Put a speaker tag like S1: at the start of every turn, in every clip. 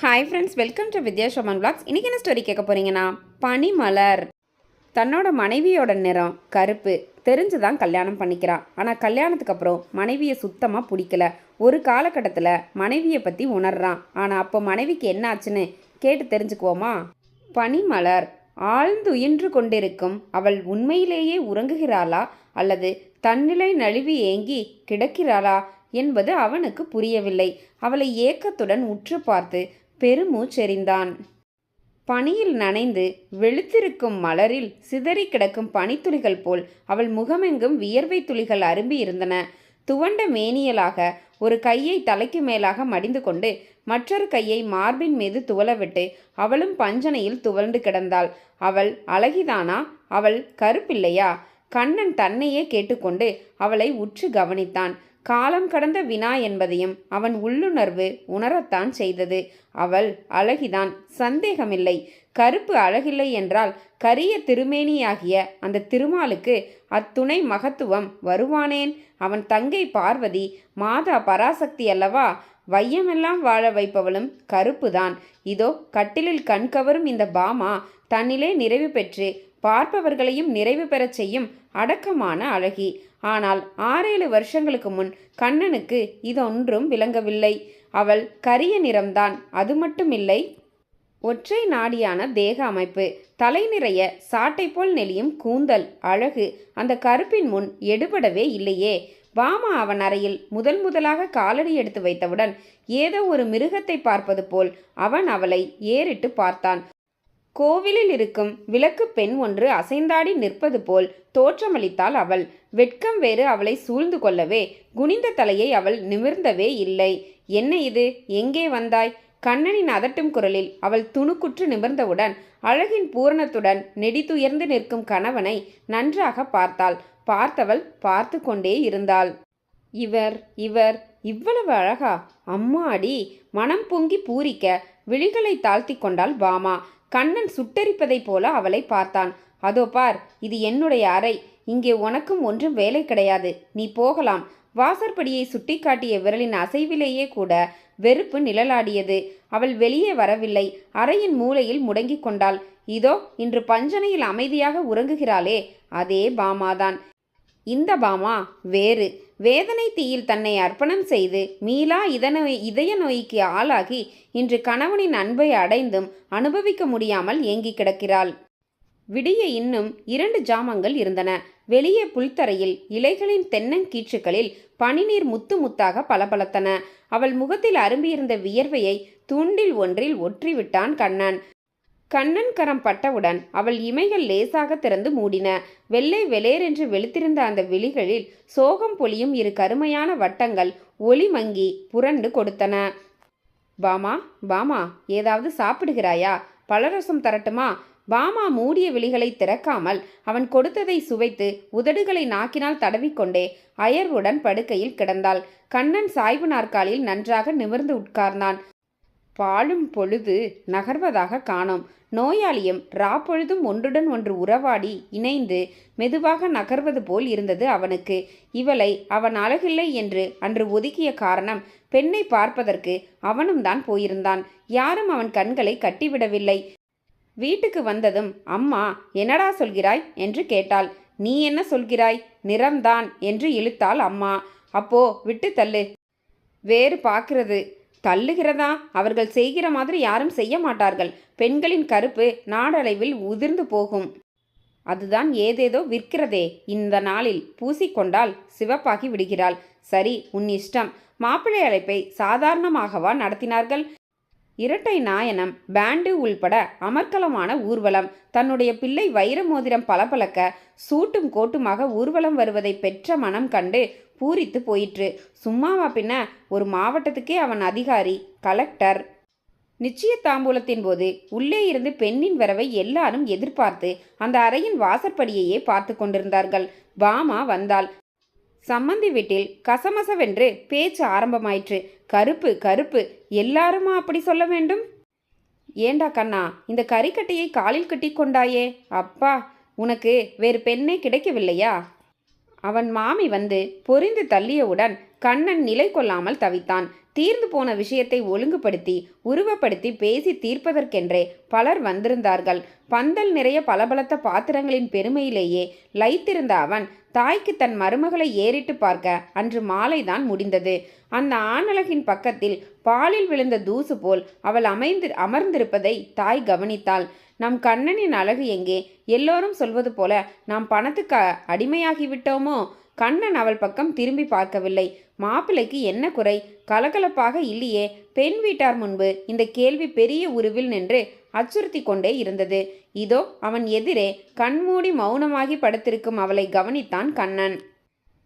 S1: Hi friends welcome to Vidya Shoman vlogs. இன்றைக்கி என்ன story கேட்க போகிறீங்கன்னா பனிமலர். தன்னோட மனைவியோட நிறம் கருப்பு. தெரிஞ்சு தான் கல்யாணம் பண்ணிக்கிறான் ஆனால் கல்யாணத்துக்கு அப்புறம் மனைவியை சுத்தமாக பிடிக்கல. ஒரு காலகட்டத்தில் மனைவியை பற்றி உணர்றான். ஆனால் அப்போ மனைவிக்கு என்ன ஆச்சுன்னு கேட்டு தெரிஞ்சுக்குவோமா? பனிமலர் ஆழ்ந்துயின்று கொண்டிருக்கும். அவள் உண்மையிலேயே உறங்குகிறாளா? அல்லது தன்னிலை நழுவி ஏங்கி கிடக்கிறாளா? என்பது அவனுக்கு புரியவில்லை. அவளை ஏக்கத்துடன் உற்று பார்த்து பெருமூச்செறிந்தான். பனியில் நனைந்து வெளுத்திருக்கும் மலரில் சிதறி கிடக்கும் பனித்துளிகள் போல் அவள் முகமெங்கும் வியர்வை துளிகள் அரும்பி இருந்தன. துவண்ட மேனியலாக ஒரு கையை தலைக்கு மேலாக மடிந்து கொண்டு மற்றொரு கையை மார்பின் மீது துவளவிட்டு அவளும் பஞ்சனையில் துவண்டு கிடந்தாள். அவள் அழகிதானா? அவள் கருப்பில்லையா? கண்ணன் தன்னையே கேட்டுக்கொண்டு அவளை உற்று கவனித்தான். காலம் கடந்த வினா என்பதையும் அவன் உள்ளுணர்வு உணரத்தான் செய்தது. அவள் அழகிதான் சந்தேகமில்லை. கருப்பு அழகில்லை என்றால் கரிய திருமேனியாகிய அந்த திருமாலுக்கு அத்துணை மகத்துவம் வருவானேன்? அவன் தங்கை பார்வதி மாதா பராசக்தி அல்லவா? வையமெல்லாம் வாழ வைப்பவளும் கருப்புதான். இதோ கட்டிலில் கண்கவரும் இந்த பாமா தன்னிலே நிறைவு பெற்று பார்ப்பவர்களையும் நிறைவு பெறச் செய்யும் அடக்கமான அழகி. ஆனால் ஆறேழு வருஷங்களுக்கு முன் கண்ணனுக்கு இதொன்றும் விளங்கவில்லை. அவள் கரிய நிறம்தான் அது மட்டுமில்லை. ஒற்றை நாடியான தேக அமைப்பு தலை நிறைய சாட்டை போல் நெளியும் கூந்தல் அழகு அந்த கருப்பின் முன் எடுபடவே இல்லையே. வாமா அவன் அறையில் முதல் முதலாக காலடி எடுத்து வைத்தவுடன் ஏதோ ஒரு மிருகத்தை பார்ப்பது போல் அவன் அவளை ஏறிட்டு பார்த்தான். கோவிலில் இருக்கும் விளக்கு பெண் ஒன்று அசைந்தாடி நிற்பது போல் தோற்றமளித்தாள் அவள். வெட்கம் வேறு அவளை சூழ்ந்து கொள்ளவே குனிந்த தலையை அவள் நிமிர்ந்தவே இல்லை. என்ன இது? எங்கே வந்தாய்? கண்ணனின் அதட்டும் குரலில் அவள் துணுக்குற்று நிமிர்ந்தவுடன் அழகின் பூரணத்துடன் நெடித்துயர்ந்து நிற்கும் கணவனை நன்றாக பார்த்தாள். பார்த்தவள் பார்த்து கொண்டே இருந்தாள். இவர் இவர் இவ்வளவு அழகா? அம்மாடி மனம் பொங்கி பூரிக்க விழிகளை தாழ்த்தி கொண்டாள் பாமா. கண்ணன் சுட்டெரிப்பதைப் போல அவளை பார்த்தான். அதோ பார் இது என்னுடைய அறை. இங்கே உனக்கும் ஒன்றும் வேலை கிடையாது. நீ போகலாம். வாசற்படியை சுட்டிக்காட்டிய விரலின் அசைவிலேயே கூட வெறுப்பு நிழலாடியது. அவள் வெளியே வரவில்லை. அறையின் மூலையில் முடங்கிக் கொண்டாள். இதோ இன்று பஞ்சனையில் அமைதியாக உறங்குகிறாளே. அதே பாமாதான். இந்த பாமா? வேறு. வேதனை தீயில் தன்னை அர்ப்பணம் செய்து மீளா இதநோய் இதய நோய்க்கு ஆளாகி இன்று கணவனின் அன்பை அடைந்தும் அனுபவிக்க முடியாமல் ஏங்கி கிடக்கிறாள். விடிய இன்னும் இரண்டு ஜாமங்கள் இருந்தன. வெளியே புல்தரையில் இலைகளின் தென்னங்கீற்றுகளில் பனிநீர் முத்து முத்தாக பளபளத்தன. அவள் முகத்தில் அரும்பியிருந்த வியர்வையை துண்டில் ஒன்றில் ஒற்றிவிட்டான் கண்ணன். கண்ணன் கரம் பட்டவுடன் அவள் இமைகள் லேசாக திறந்து மூடின. வெள்ளை வெளேரென்று வெளுத்திருந்த அந்த விழிகளில் சோகம் பொழியும் இரு கருமையான வட்டங்கள் ஒளி மங்கி புரண்டு கொடுத்தன. பாமா பாமா ஏதாவது சாப்பிடுகிறாயா? பழரசம் தரட்டுமா? பாமா மூடிய விழிகளை திறக்காமல் அவன் கொடுத்ததை சுவைத்து உதடுகளை நாக்கினால் தடவிக்கொண்டே அயர்வுடன் படுக்கையில் கிடந்தாள். கண்ணன் சாய்வு நாற்காலில் நன்றாக நிமிர்ந்து உட்கார்ந்தான். பாழும் பொழுது நகர்வதாக காணோம். நோயாளியும் ராப்பொழுதும் ஒன்றுடன் ஒன்று உறவாடி இணைந்து மெதுவாக நகர்வது போல் இருந்தது அவனுக்கு. இவளை அவன் அழகில்லை என்று அன்று ஒதுக்கிய காரணம் பெண்ணை பார்ப்பதற்கு அவனும் தான் போயிருந்தான். யாரும் அவன் கண்களை கட்டிவிடவில்லை. வீட்டுக்கு வந்ததும் அம்மா என்னடா சொல்கிறாய்? என்று கேட்டாள். நீ என்ன சொல்கிறாய்? நிறம்தான் என்று இழுத்தாள் அம்மா. அப்போ விட்டு தள்ளு. வேறு பார்க்கிறது. தள்ளுகிறதா? அவர்கள் செய்கிற மாதிரி யாரும் செய்ய மாட்டார்கள். பெண்களின் கருப்பு நாடளவில் உதிர்ந்து போகும். அதுதான் ஏதேதோ விற்கிறதே. இந்த நாளில் பூசிக்கொண்டால் சிவப்பாகி விடுகிறாள். சரி உன் இஷ்டம். மாப்பிள்ளை அழைப்பை சாதாரணமாகவா நடத்தினார்கள்? இரட்டை நாயனம் பேண்டு உள்பட அமர்க்கலமான ஊர்வலம். தன்னுடைய பிள்ளை வைர மோதிரம் பளபளக்க சூட்டும் கோட்டுமாக ஊர்வலம் வருவதை பெற்ற மனம் கண்டு பூரித்து போயிற்று. சும்மாவா பின்ன ஒரு மாவட்டத்துக்கே அவன் அதிகாரி கலெக்டர். நிச்சய தாம்பூலத்தின் போது உள்ளே இருந்து பெண்ணின் வரவை எல்லாரும் எதிர்பார்த்து அந்த அறையின் வாசற்படியையே பார்த்து கொண்டிருந்தார்கள். பாமா வந்தாள். சம்மந்தி வீட்டில் கசமசவென்று பேச்சு ஆரம்பமாயிற்று. கருப்பு கருப்பு எல்லாருமா அப்படி சொல்ல வேண்டும்? ஏண்டா கண்ணா இந்த கறிக்கட்டையை காலில் கட்டி கொண்டாயே? அப்பா உனக்கு வேறு பெண்ணே கிடைக்கவில்லையா? அவன் மாமி வந்து பொரிந்து தள்ளியவுடன் கண்ணன் நிலை கொள்ளாமல் தவித்தான். தீர்ந்து போன விஷயத்தை ஒழுங்குபடுத்தி உருவப்படுத்தி பேசி தீர்ப்பதற்கென்றே பலர் வந்திருந்தார்கள். பந்தல் நிறைய பலபலத்த பாத்திரங்களின் பெருமையிலேயே லைத்திருந்த அவன் தாய்க்கு தன் மருமகளை ஏறிட்டு பார்க்க அன்று மாலைதான் முடிந்தது. அந்த ஆணழகின் பக்கத்தில் பாலில் விழுந்த தூசு போல் அவள் அமைந்து அமர்ந்திருப்பதை தாய் கவனித்தாள். நம் கண்ணனின் அழகு எங்கே? எல்லோரும் சொல்வது போல நாம் பணத்துக்கு அடிமையாகிவிட்டோமோ? கண்ணன் அவள் பக்கம் திரும்பி பார்க்கவில்லை. மாப்பிள்ளைக்கு என்ன குறை? கலகலப்பாக இல்லையே. பெண் வீட்டார் முன்பு இந்த கேள்வி பெரிய உருவில் நின்று அச்சுறுத்தி கொண்டே இருந்தது. இதோ அவன் எதிரே கண்மூடி மௌனமாகி படுத்திருக்கும் அவளை கவனித்தான் கண்ணன்.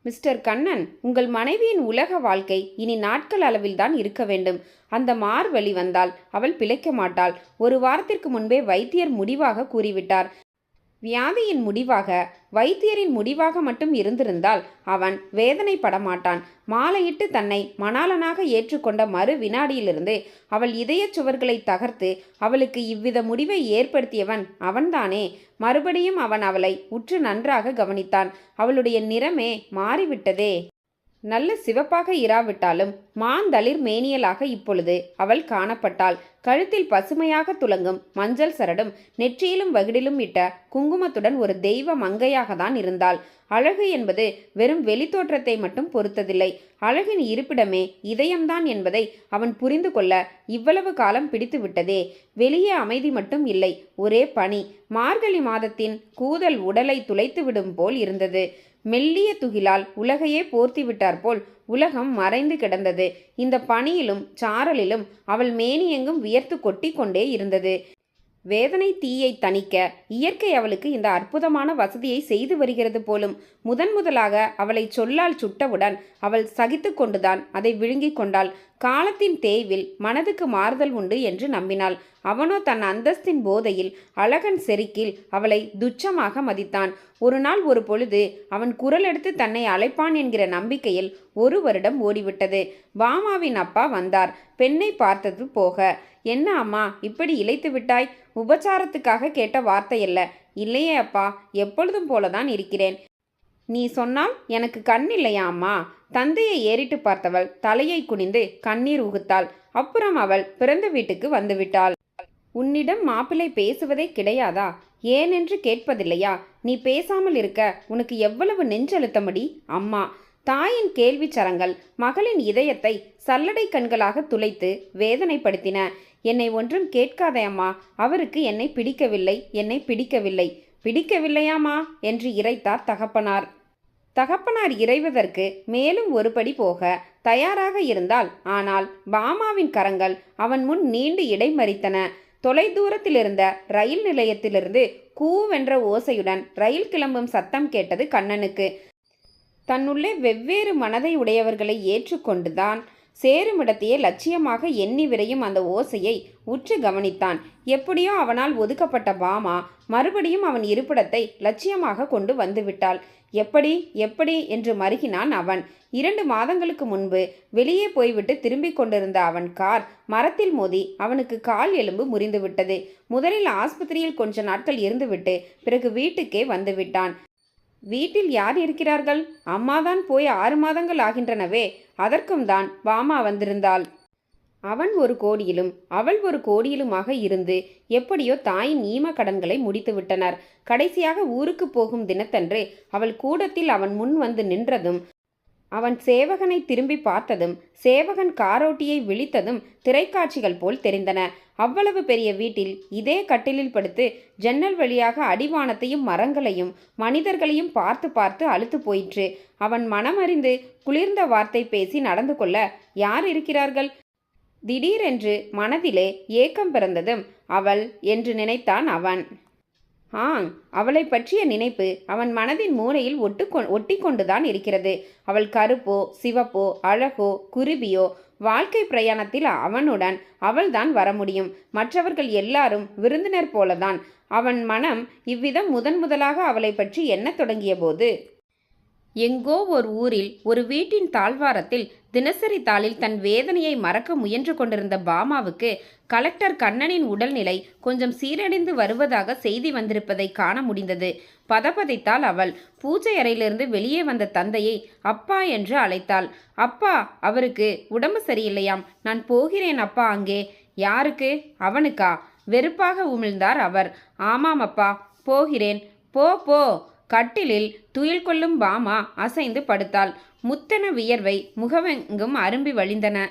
S1: மிஸ்டர் கண்ணன் உங்கள் மனைவியின் உலக வாழ்க்கை இனி நாட்கள் அளவில்தான் இருக்க வேண்டும். அந்த மார்வழி வந்தால் அவள் பிழைக்க மாட்டாள். ஒரு வாரத்திற்கு முன்பே வைத்தியர் முடிவாக கூறிவிட்டார். வியாதியின் முடிவாக வைத்தியரின் முடிவாக மட்டும் இருந்திருந்தால் அவன் வேதனை படமாட்டான் மாலையிட்டு தன்னை மணாளனாக ஏற்றுக்கொண்ட மறு வினாடியிலிருந்து அவள் இதயச் சுவர்களை தகர்த்து அவளுக்கு இவ்வித முடிவை ஏற்படுத்தியவன் அவன்தானே. மறுபடியும் அவன் அவளை உற்று நன்றாக கவனித்தான். அவளுடைய நிறமே மாறிவிட்டதே. நல்ல சிவப்பாக இராவிட்டாலும் மாந்தளிர் மேனியலாக இப்பொழுது அவள் காணப்பட்டாள். கழுத்தில் பசுமையாக துலங்கும் மஞ்சள் சரடும் நெற்றியிலும் வகிடிலும் இட்ட குங்குமத்துடன் ஒரு தெய்வ மங்கையாக தான் இருந்தாள். அழகு என்பது வெறும் வெளித்தோற்றத்தை மட்டும் பொறுத்ததில்லை. அழகின் இருப்பிடமே இதயம்தான் என்பதை அவன் புரிந்து கொள்ள இவ்வளவு காலம் பிடித்து விட்டதே. வெளியே அமைதி மட்டும் இல்லை ஒரே பனி மார்கழி மாதத்தின் கூதல் உடலை துளைத்துவிடும் போல் இருந்தது. மெல்லிய துகிலால் உலகையே போர்த்தி போல் உலகம் மறைந்து கிடந்தது. இந்த பனியிலும் சாரலிலும் அவள் மேனியெங்கும் வியர்த்து கொட்டி கொண்டே இருந்தது. வேதனை தீயை தணிக்க இயற்கை அவளுக்கு இந்த அற்புதமான வசதியை செய்து வருகிறது போலும் முதன் முதலாக அவளை சொல்லால் சுட்டவுடன் அவள் சகித்து கொண்டுதான் அதை விழுங்கிக் கொண்டாள். காலத்தின் தேய்வில் மனதுக்கு மாறுதல் உண்டு என்று நம்பினாள். அவனோ தன் அந்தஸ்தின் போதையில் அழகன் செருக்கில் அவளை துச்சமாக மதித்தான். ஒரு நாள் ஒரு பொழுது அவன் குரல் எடுத்து தன்னை அழைப்பான் என்கிற நம்பிக்கையில் ஒரு வருடம் ஓடிவிட்டது. பாமாவின் அப்பா வந்தார். பெண்ணை பார்த்தது போக என்ன அம்மா இப்படி இழைத்து விட்டாய்? உபச்சாரத்துக்காக கேட்ட வார்த்தையல்ல இல்லையே அப்பா எப்பொழுதும் போலதான் இருக்கிறேன். நீ சொன்னால் எனக்கு கண் இல்லையா அம்மா தந்தையை ஏறிட்டு பார்த்தவள் தலையை குனிந்து கண்ணீர் உகுத்தாள் அப்புறம் அவள் பிறந்த வீட்டுக்கு வந்துவிட்டாள். உன்னிடம் மாப்பிள்ளை பேசுவதே கிடையாதா? ஏனென்று கேட்பதில்லையா? நீ பேசாமல் இருக்க உனக்கு எவ்வளவு நெஞ்செழுத்தமடி? அம்மா தாயின் கேள்வி சரங்கள் மகளின் இதயத்தை சல்லடை கண்களாக துளைத்து வேதனைப்படுத்தின. என்னை ஒன்றும் கேட்காதே அம்மா. அவருக்கு என்னை பிடிக்கவில்லை என்னை பிடிக்கவில்லை. பிடிக்கவில்லையாமா என்று இறைத்தார் தகப்பனார். தகப்பனார் இறைவதற்கு மேலும் ஒருபடி போக தயாராக இருந்தால் ஆனால் பாமாவின் கரங்கள் அவன் முன் நீண்டு இடைமறித்தன. தொலைதூரத்திலிருந்த ரயில் நிலையத்திலிருந்து கூவென்ற ஓசையுடன் ரயில் கிளம்பும் சத்தம் கேட்டது கண்ணனுக்கு. தன்னுள்ளே வெவ்வேறு மனதை உடையவர்களை ஏற்றுக்கொண்டுதான் சேருமிடத்தையே லட்சியமாக எண்ணி விரையும் அந்த ஓசையை உற்று கவனித்தான். எப்படியோ அவனால் ஒதுக்கப்பட்ட பாமா மறுபடியும் அவன் இருப்பிடத்தை லட்சியமாக கொண்டு வந்துவிட்டாள். எப்படி எப்படி? என்று மருகினான் அவன். இரண்டு மாதங்களுக்கு முன்பு வெளியே போய்விட்டு திரும்பிக் கொண்டிருந்த அவன் கார் மரத்தில் மோதி அவனுக்கு கால் எலும்பு முறிந்துவிட்டது. முதலில் ஆஸ்பத்திரியில் கொஞ்ச நாட்கள் இருந்துவிட்டு பிறகு வீட்டுக்கே வந்துவிட்டான். வீட்டில் யார் இருக்கிறார்கள்? அம்மாதான் போய் ஆறு மாதங்கள் ஆகின்றனவே அதற்கும் தான் பாமா வந்திருந்தாள். அவன் ஒரு கோடியிலும் அவள் ஒரு கோடியிலுமாக இருந்து எப்படியோ தாயின் ஈம கடன்களை முடித்து விட்டனர். கடைசியாக ஊருக்கு போகும் தினத்தன்று அவள் கூடத்தில் அவன் முன் வந்து நின்றதும் அவன் சேவகனை திரும்பி பார்த்ததும் சேவகன் காரோட்டியை விழித்ததும் திரைக்காட்சிகள் போல் தெரிந்தன. அவ்வளவு பெரிய வீட்டில் இதே கட்டிலில் படுத்து ஜன்னல் வழியாக அடிவானத்தையும் மரங்களையும் மனிதர்களையும் பார்த்து பார்த்து அழுத்து போயிற்று. அவன் மனமறிந்து குளிர்ந்த வார்த்தை பேசி நடந்து கொள்ள யார் இருக்கிறார்கள்? திடீரென்று மனதிலே ஏக்கம் பிறந்ததும் அவள் என்று நினைத்தான் அவன். ஆங் அவளை பற்றிய நினைப்பு அவன் மனதின் மூலையில் ஒட்டு ஒட்டி கொண்டுதான் இருக்கிறது. அவள் கருப்போ சிவப்போ அழகோ குருபியோ வாழ்க்கை பிரயாணத்தில் அவனுடன் அவள்தான் வர முடியும். மற்றவர்கள் எல்லாரும் விருந்தினர் போலதான். அவன் மனம் இவ்விதம் முதன் முதலாக அவளை பற்றி எண்ணத் தொடங்கிய போது எங்கோ ஒரு ஊரில் ஒரு வீட்டின் தாழ்வாரத்தில் தினசரி தாளில் தன் வேதனையை மறக்க முயன்று கொண்டிருந்த பாமாவுக்கு கலெக்டர் கண்ணனின் உடல்நிலை கொஞ்சம் சீரடைந்து வருவதாக செய்தி வந்திருப்பதை காண முடிந்தது. பதபதைத்தாள் அவள் பூஜை அறையிலிருந்து வெளியே வந்த தந்தையை அப்பா என்று அழைத்தாள். அப்பா அவருக்கு உடம்பு சரியில்லையாம். நான் போகிறேன் அப்பா அங்கே. யாருக்கு? அவனுக்கா? வெறுப்பாக உமிழ்ந்தார் அவர். ஆமாம் அப்பா போகிறேன். போ போ. கட்டிலில் துயில் கொள்ளும் பாமா அசைந்து படுத்தாள். முத்தன வியர்வை முகமெங்கும் அரும்பி வழிந்தன.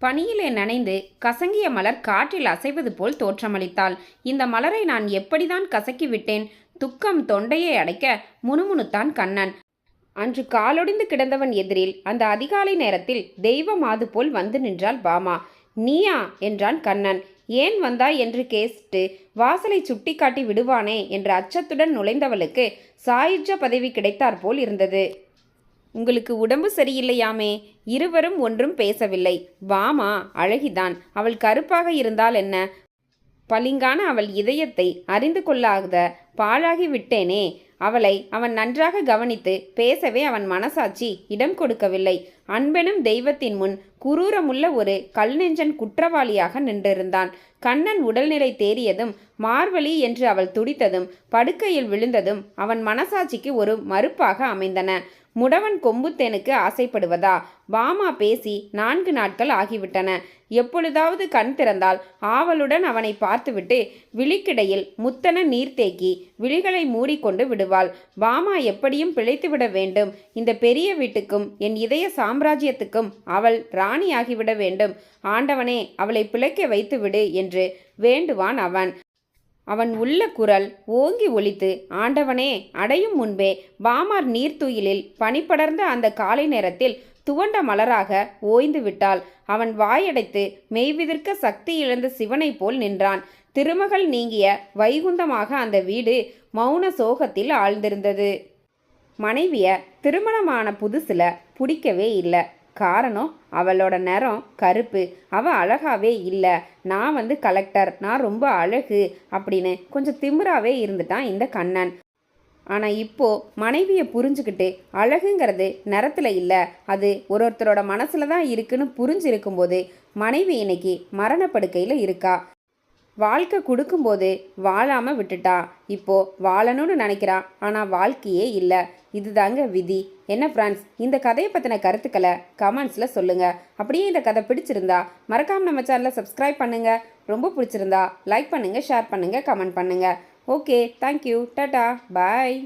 S1: பனியிலே நனைந்து கசங்கிய மலர் காற்றில் அசைவது போல் தோற்றமளித்தாள். இந்த மலரை நான் எப்படிதான் கசக்கி விட்டேன்? துக்கம் தொண்டையை அடைக்க முணுமுணுத்தான் கண்ணன். அன்று காலொடிந்து கிடந்தவன் எதிரில் அந்த அதிகாலை நேரத்தில் தெய்வ மாது போல் வந்து நின்றாள் பாமா. நீயா? என்றான் கண்ணன். ஏன் வந்தாய் என்று கேட்டு வாசலை சுட்டிக்காட்டி விடுவானே என்ற அச்சத்துடன் நுழைந்தவளுக்கு சாயுஜ பதவி கிடைத்தாற்போல் இருந்தது. உங்களுக்கு உடம்பு சரியில்லையாமே? இருவரும் ஒன்றும் பேசவில்லை. வாமா அழகிதான். அவள் கருப்பாக இருந்தால் என்ன? பளிங்கான அவள் இதயத்தை அறிந்து கொள்ளாத பாழாகி விட்டேனே. அவளை அவன் நன்றாக கவனித்து பேசவே அவன் மனசாட்சி இடம் கொடுக்கவில்லை. அன்பெனும் தெய்வத்தின் முன் குரூரமுள்ள ஒரு கல்நெஞ்சன் குற்றவாளியாக நின்றிருந்தான். கண்ணன் உடல்நிலை தேறியதும் மார்வழி என்று அவள் துடித்ததும் படுக்கையில் விழுந்ததும் அவன் மனசாட்சிக்கு ஒரு மறுப்பாக அமைந்தன. முடவன் கொம்புத்தேனுக்கு ஆசைப்படுவதா? பாமா பேசி நான்கு நாட்கள் ஆகிவிட்டன. எப்பொழுதாவது கண் திறந்தால் ஆவலுடன் அவனை பார்த்துவிட்டு விழிக்கிடையில் முத்தன நீர்த்தேக்கி விழிகளை மூடிக்கொண்டு விடுவாள். பாமா எப்படியும் பிழைத்துவிட வேண்டும். இந்த பெரிய வீட்டுக்கும் என் இதய சாம்ராஜ்யத்துக்கும் அவள் ராணியாகிவிட வேண்டும். ஆண்டவனே அவளை பிழைக்க வைத்துவிடு என்று வேண்டுவான் அவன். அவன் உள்ள குரல் ஓங்கி ஒலித்து ஆண்டவனே அடையும் முன்பே பாமார் நீர்த்துயிலில் பனிப்படர்ந்த அந்த காலை நேரத்தில் துவண்ட மலராக ஓய்ந்து விட்டாள். அவன் வாயடைத்து மெய்விதிர்க்க சக்தி இழந்த சிவனைப் போல் நின்றான். திருமகள் நீங்கிய வைகுந்தமாக அந்த வீடு மௌன சோகத்தில் ஆழ்ந்திருந்தது. மனைவிய திருமணமான புதுசுல பிடிக்கவே இல்லை. காரணம் அவளோட நிறம் கருப்பு. அவள் அழகாவே இல்லை. நான் வந்து கலெக்டர். நான் ரொம்ப அழகு அப்படின்னு கொஞ்சம் திமிராகவே இருந்துட்டான் இந்த கண்ணன். ஆனால் இப்போது மனைவியை புரிஞ்சுக்கிட்டு அழகுங்கிறது நிறத்தில் இல்லை. அது ஒரு ஒருத்தரோட மனசில் தான் இருக்குன்னு புரிஞ்சிருக்கும்போது மனைவி இன்னைக்கு மரணப்படுக்கையில் இருக்கா. வாழ்க்கை கொடுக்கும்போது வாழாமல் விட்டுட்டா? இப்போ வாழணும்னு நினைக்கிறான் ஆனால் வாழ்க்கையே இல்லை. இதுதாங்க விதி. என்ன ஃப்ரெண்ட்ஸ் இந்த கதையை பற்றின கருத்துக்களை கமெண்ட்ஸில் சொல்லுங்கள் அப்படியே இந்த கதை பிடிச்சிருந்தா மறக்காமல் நம்ம சேனலை சப்ஸ்கிரைப் பண்ணுங்கள் ரொம்ப பிடிச்சிருந்தா லைக் பண்ணுங்கள் ஷேர் பண்ணுங்கள் கமெண்ட் பண்ணுங்கள் ஓகே தேங்க்யூ டாட்டா பாய்